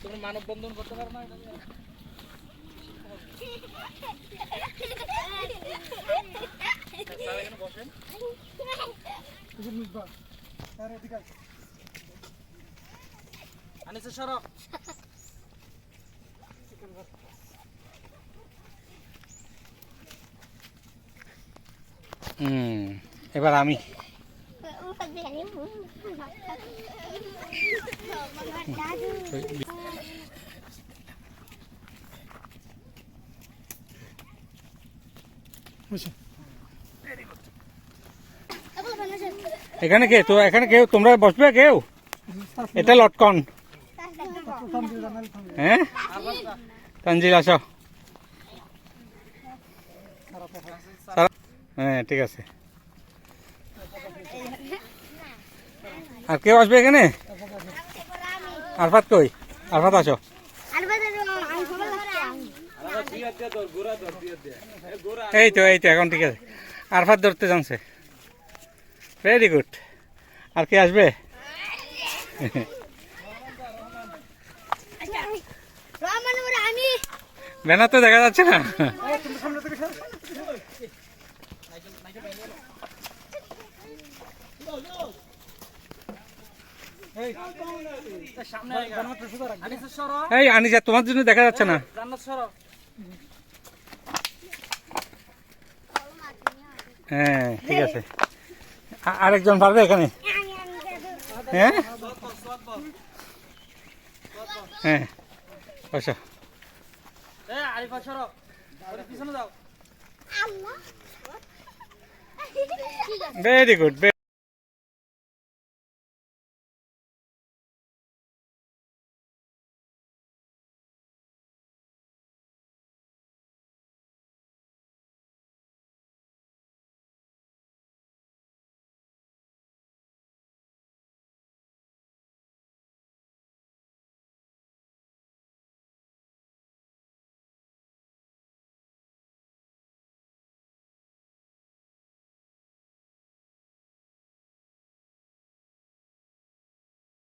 তোমরা মানববন্ধন করতে পারো না? বসেন হুম এবার আমি এখানে কে? তো এখানে কেউ? তোমরা বসবে কেউ? এটা লটকন। হ্যাঁ? তানজিল, আসো। হ্যাঁ ঠিক আছে। আর কেউ আসবে এখানে? আরফাত কই? আরফাত আসো। এই তো এই তো, এখন ঠিক আছে। আরফাত ধরতে জানছে। ভেরি গুড আর কে আসবে? ব্যানার তো দেখা যাচ্ছে না। এই আনিসা, তোমার জন্য দেখা যাচ্ছে না। হ্যাঁ ঠিক আছে। আরেকজন পারবে এখানে? হ্যাঁ? হ্যাঁ ভেরি গুড